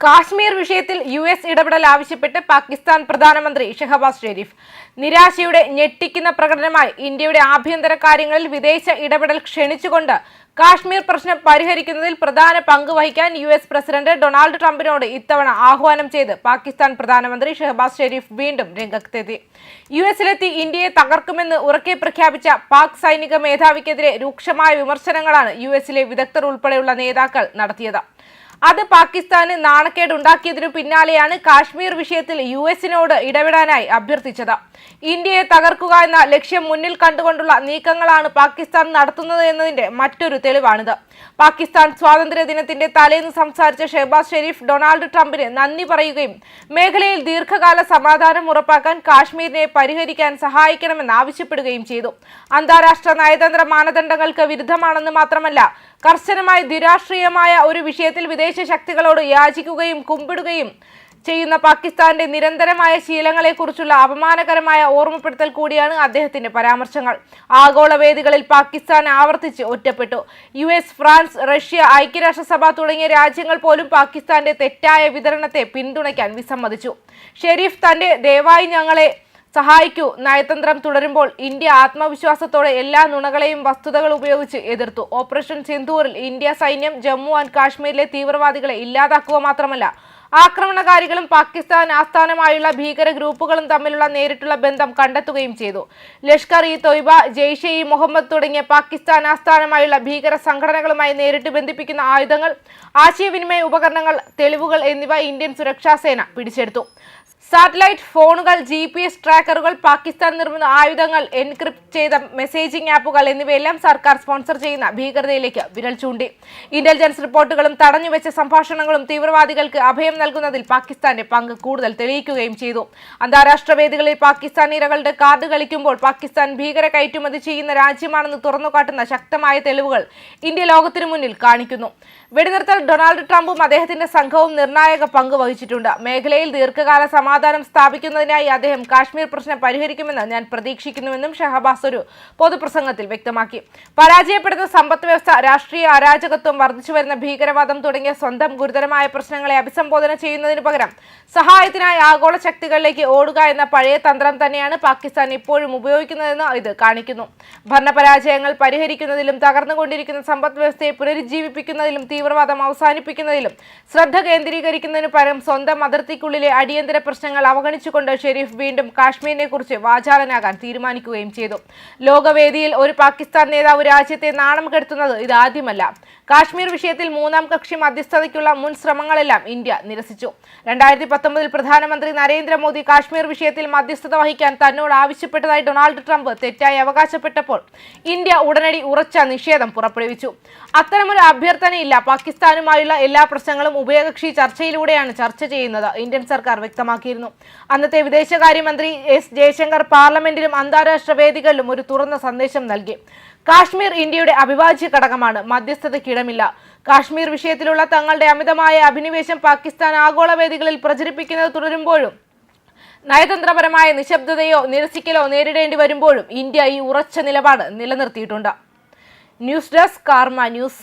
കാശ്മീർ വിഷയത്തിൽ U S ഇടപെടൽ ആവശ്യപ്പെട്ട് പാകിസ്ഥാൻ പ്രധാനമന്ത്രി ഷെഹബാസ് ഷെരീഫ്. നിരാശയുടെ ഞെട്ടിക്കുന്ന പ്രകടനമായി ഇന്ത്യയുടെ ആഭ്യന്തര കാര്യങ്ങളിൽ വിദേശ ഇടപെടൽ ക്ഷണിച്ചുകൊണ്ട് കാശ്മീർ പ്രശ്നം പരിഹരിക്കുന്നതിൽ പ്രധാന പങ്ക് വഹിക്കാൻ യു എസ് പ്രസിഡന്റ് ഡൊണാൾഡ് ട്രംപിനോട് ഇത്തവണ ആഹ്വാനം ചെയ്ത് പാകിസ്ഥാൻ പ്രധാനമന്ത്രി ഷെഹബാസ് ഷെരീഫ് വീണ്ടും രംഗത്തെത്തി. യു എസിലെത്തി ഇന്ത്യയെ തകർക്കുമെന്ന് ഉറക്കെ പ്രഖ്യാപിച്ച പാക് സൈനിക മേധാവിക്കെതിരെ രൂക്ഷമായ വിമർശനങ്ങളാണ് യു എസിലെ വിദഗ്ധർ ഉൾപ്പെടെയുള്ള നേതാക്കൾ നടത്തിയത്. അത് പാകിസ്ഥാന് നാണക്കേട് ഉണ്ടാക്കിയതിനു പിന്നാലെയാണ് കാശ്മീർ വിഷയത്തിൽ യു എസിനോട് ഇടപെടാനായി അഭ്യർത്ഥിച്ചത്. ഇന്ത്യയെ തകർക്കുക എന്ന ലക്ഷ്യം മുന്നിൽ കണ്ടുകൊണ്ടുള്ള നീക്കങ്ങളാണ് പാകിസ്ഥാൻ നടത്തുന്നത് എന്നതിന്റെ മറ്റൊരു തെളിവാണിത്. പാകിസ്ഥാൻ സ്വാതന്ത്ര്യ ദിനത്തിന്റെ തലേന്ന് സംസാരിച്ച ഷെഹബാസ് ഷെരീഫ് ഡൊണാൾഡ് ട്രംപിന് നന്ദി പറയുകയും മേഖലയിൽ ദീർഘകാല സമാധാനം ഉറപ്പാക്കാൻ കാശ്മീരിനെ പരിഹരിക്കാൻ സഹായിക്കണമെന്ന് ആവശ്യപ്പെടുകയും ചെയ്തു. അന്താരാഷ്ട്ര നയതന്ത്ര മാനദണ്ഡങ്ങൾക്ക് വിരുദ്ധമാണെന്ന് മാത്രമല്ല കർശനമായി ദ്വിരാഷ്ട്രീയമായ ഒരു വിഷയത്തിൽ വിദേശ ശക്തികളോട് യാചിക്കുകയും കുമ്പിടുകയും ചെയ്യുന്ന പാകിസ്ഥാന്റെ നിരന്തരമായ ശീലങ്ങളെക്കുറിച്ചുള്ള അപമാനകരമായ ഓർമ്മപ്പെടുത്തൽ കൂടിയാണ് അദ്ദേഹത്തിന്റെ പരാമർശങ്ങൾ. ആഗോള വേദികളിൽ പാകിസ്ഥാൻ ആവർത്തിച്ച് ഒറ്റപ്പെട്ടു. യു എസ് ഫ്രാൻസ് റഷ്യ ഐക്യരാഷ്ട്രസഭ തുടങ്ങിയ രാജ്യങ്ങൾ പോലും പാകിസ്ഥാന്റെ തെറ്റായ വിതരണത്തെ പിന്തുണയ്ക്കാൻ വിസമ്മതിച്ചു. ഷെരീഫ് തന്റെ ദയവായി ഞങ്ങളെ സഹായിക്കൂ. നയതന്ത്രം തുടരുമ്പോൾ ഇന്ത്യ ആത്മവിശ്വാസത്തോടെ എല്ലാ നുണകളെയും വസ്തുതകൾ ഉപയോഗിച്ച് എതിർത്തു. ഓപ്പറേഷൻ സിന്ധൂറിൽ ഇന്ത്യ സൈന്യം ജമ്മു ആൻഡ് കാശ്മീരിലെ തീവ്രവാദികളെ ഇല്ലാതാക്കുക മാത്രമല്ല ആക്രമണകാരികളും പാകിസ്ഥാൻ ആസ്ഥാനമായുള്ള ഭീകര ഗ്രൂപ്പുകളും തമ്മിലുള്ള നേരിട്ടുള്ള ബന്ധം കണ്ടെത്തുകയും ചെയ്തു. ലഷ്കർ ഇ തൊയ്ബ ജെയ്ഷെ ഇ മുഹമ്മദ് തുടങ്ങിയ പാകിസ്ഥാൻ ആസ്ഥാനമായുള്ള ഭീകര സംഘടനകളുമായി നേരിട്ട് ബന്ധിപ്പിക്കുന്ന ആയുധങ്ങൾ ആശയവിനിമയ ഉപകരണങ്ങൾ തെളിവുകൾ എന്നിവ ഇന്ത്യൻ സുരക്ഷാ സേന പിടിച്ചെടുത്തു. സാറ്റലൈറ്റ് ഫോണുകൾ ജി പി എസ് ട്രാക്കറുകൾ പാകിസ്ഥാൻ നിർമ്മിത ആയുധങ്ങൾ എൻക്രിപ്റ്റ് ചെയ്ത മെസ്സേജിംഗ് ആപ്പുകൾ എന്നിവയെല്ലാം സർക്കാർ സ്പോൺസർ ചെയ്യുന്ന ഭീകരതയിലേക്ക് വിരൽ ചൂണ്ടി. ഇന്റലിജൻസ് റിപ്പോർട്ടുകളും തടഞ്ഞുവെച്ച സംഭാഷണങ്ങളും തീവ്രവാദികൾക്ക് അഭയം നൽകുന്നതിൽ പാകിസ്ഥാന്റെ പങ്ക് കൂടുതൽ തെളിയിക്കുകയും ചെയ്തു. അന്താരാഷ്ട്ര വേദികളിൽ പാകിസ്ഥാൻ ഇരകളുടെ കാർഡ് കളിക്കുമ്പോൾ പാകിസ്ഥാൻ ഭീകര കയറ്റുമതി ചെയ്യുന്ന രാജ്യമാണെന്ന് തുറന്നുകാട്ടുന്ന ശക്തമായ തെളിവുകൾ ഇന്ത്യ ലോകത്തിനു മുന്നിൽ കാണിക്കുന്നു. വെടിനിർത്തൽ ഡൊണാൾഡ് ട്രംപും അദ്ദേഹത്തിന്റെ സംഘവും നിർണായക പങ്ക് വഹിച്ചിട്ടുണ്ട്. മേഖലയിൽ ദീർഘകാല സമാധാനം സ്ഥാപിക്കുന്നതിനായി അദ്ദേഹം കാശ്മീർ പ്രശ്നം പരിഹരിക്കുമെന്ന് ഞാൻ പ്രതീക്ഷിക്കുന്നുവെന്നും ഷഹബാസ് ഒരു പൊതുപ്രസംഗത്തിൽ വ്യക്തമാക്കി. പരാജയപ്പെടുന്ന സമ്പദ് വ്യവസ്ഥ രാഷ്ട്രീയ അരാജകത്വം വർദ്ധിച്ചുവരുന്ന ഭീകരവാദം തുടങ്ങിയ സ്വന്തം ഗുരുതരമായ പ്രശ്നങ്ങളെ അഭിസംബോധന ചെയ്യുന്നതിനു പകരം സഹായത്തിനായി ആഗോള ശക്തികളിലേക്ക് ഓടുക എന്ന പഴയ തന്ത്രം തന്നെയാണ് പാകിസ്ഥാൻ ഇപ്പോഴും ഉപയോഗിക്കുന്നതെന്ന് ഇത് കാണിക്കുന്നു. ഭരണപരാജയങ്ങൾ പരിഹരിക്കുന്നതിലും തകർന്നുകൊണ്ടിരിക്കുന്ന സമ്പദ് വ്യവസ്ഥയെ പുനരുജ്ജീവിപ്പിക്കുന്നതിലും തീവ്രവാദം അവസാനിപ്പിക്കുന്നതിലും ശ്രദ്ധ കേന്ദ്രീകരിക്കുന്നതിന് പകരം സ്വന്തം അതിർത്തിക്കുള്ളിലെ അടിയന്തര പ്രശ്നങ്ങൾ അവഗണിച്ചുകൊണ്ട് ഷെരീഫ് വീണ്ടും കാശ്മീരിനെ കുറിച്ച് വാചാലനാകാൻ തീരുമാനിക്കുകയും ചെയ്തു. ലോകവേദിയിൽ ഒരു പാകിസ്ഥാൻ നേതാവ് രാജ്യത്തെ നാണം കെടുത്തുന്നത് ഇതാദ്യമല്ല കാശ്മീർ വിഷയത്തിൽ മൂന്നാം കക്ഷി മധ്യസ്ഥതയ്ക്കുള്ള മുൻ ശ്രമങ്ങളെല്ലാം ഇന്ത്യ നിരസിച്ചു. രണ്ടായിരത്തി പത്തൊമ്പതിൽ പ്രധാനമന്ത്രി നരേന്ദ്രമോദി കാശ്മീർ വിഷയത്തിൽ മധ്യസ്ഥത വഹിക്കാൻ തന്നോട് ആവശ്യപ്പെട്ടതായി ഡൊണാൾഡ് ട്രംപ് തെറ്റായി അവകാശപ്പെട്ടപ്പോൾ ഇന്ത്യ ഉടനടി ഉറച്ച നിഷേധം പുറപ്പെടുവിച്ചു. അത്തരമൊരു അഭ്യർത്ഥനയില്ല. പാകിസ്ഥാനുമായുള്ള എല്ലാ പ്രശ്നങ്ങളും ഉഭയകക്ഷി ചർച്ചയിലൂടെയാണ് ചർച്ച ചെയ്യുന്നത്. ഇന്ത്യൻ സർക്കാർ വ്യക്തമാക്കിയിരുന്നു. അന്നത്തെ വിദേശകാര്യമന്ത്രി എസ് ജയശങ്കർ പാർലമെന്റിലും അന്താരാഷ്ട്ര വേദികളിലും ഒരു തുറന്ന സന്ദേശം നൽകി. കാശ്മീർ ഇന്ത്യയുടെ അവിഭാജ്യ ഘടകമാണ്. മധ്യസ്ഥതയ്ക്കിടമില്ല കാശ്മീർ വിഷയത്തിലുള്ള തങ്ങളുടെ അമിതമായ അഭിനിവേശം പാകിസ്ഥാൻ ആഗോള വേദികളിൽ പ്രചരിപ്പിക്കുന്നത് തുടരുമ്പോഴും നയതന്ത്രപരമായ നിശബ്ദതയോ നിരസിക്കലോ നേരിടേണ്ടി വരുമ്പോഴും ഇന്ത്യ ഈ ഉറച്ച നിലപാട് നിലനിർത്തിയിട്ടുണ്ട്. News desk Karma news.